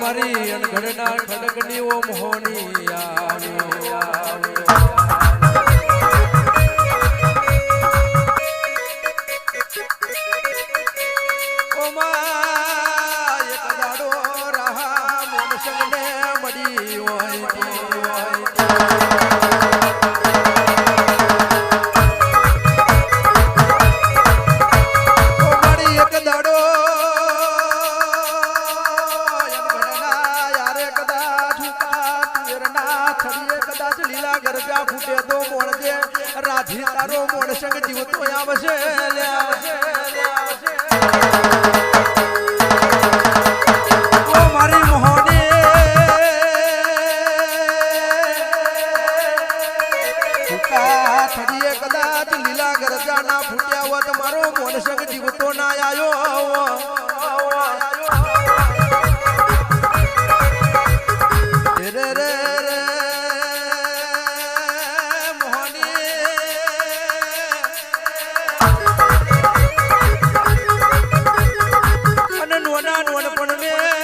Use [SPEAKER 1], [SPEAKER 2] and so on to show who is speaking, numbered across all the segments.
[SPEAKER 1] મારી અનગઢના ઠગકડીઓ મોહની આવ્યો આવ્યો સત્સંગને મળી હોય ગરજા ફૂટે તો મોણજે રાધી તારો મોણ સંગ જીવતો આવશે. લ્યા સદીએ કદાચ લીલા ગરજાના ફૂટ્યા હોત મારો મોનસંગ જીવતો ના આવ્યો પણ મેં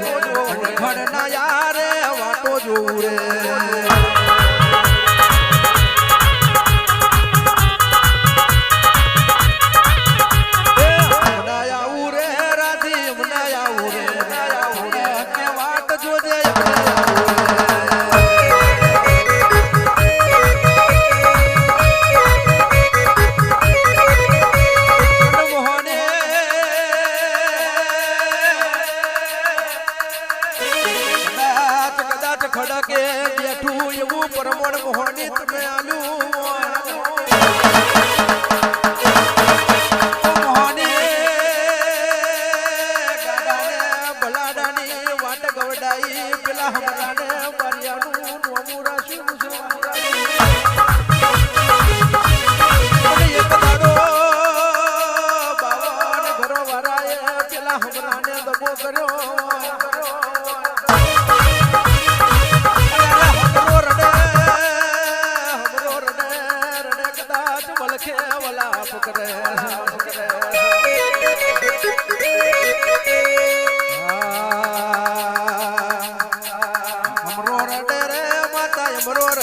[SPEAKER 1] নূরে ખડકે બેઠું એવું પરમણ મોહની તમે આલું મોહની ગાડાને ભલાડાની વાટ ગવડાઈ પેલા હમરાને